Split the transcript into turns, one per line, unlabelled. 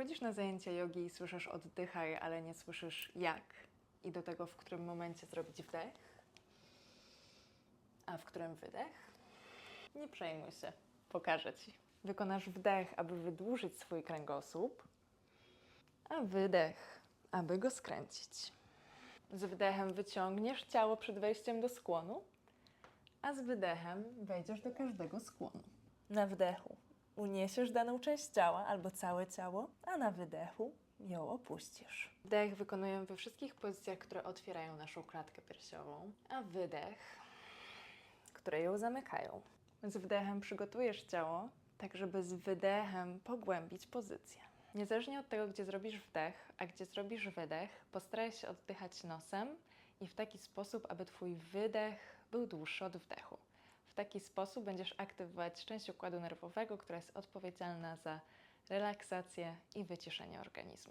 przychodzisz na zajęcia jogi i słyszysz oddychaj, ale nie słyszysz jak i do tego, w którym momencie zrobić wdech, a w którym wydech, nie przejmuj się, pokażę Ci. Wykonasz wdech, aby wydłużyć swój kręgosłup, a wydech, aby go skręcić. Z wdechem wyciągniesz ciało przed wejściem do skłonu, a z wydechem wejdziesz do każdego skłonu. Na wdechu uniesiesz daną część ciała albo całe ciało, a na wydechu ją opuścisz. Wdech wykonujemy we wszystkich pozycjach, które otwierają naszą klatkę piersiową, a wydech, które ją zamykają. Z wdechem przygotujesz ciało, tak żeby z wydechem pogłębić pozycję. Niezależnie od tego, gdzie zrobisz wdech, a gdzie zrobisz wydech, postaraj się oddychać nosem i w taki sposób, aby Twój wydech był dłuższy od wdechu. W taki sposób będziesz aktywować część układu nerwowego, która jest odpowiedzialna za relaksację i wyciszenie organizmu.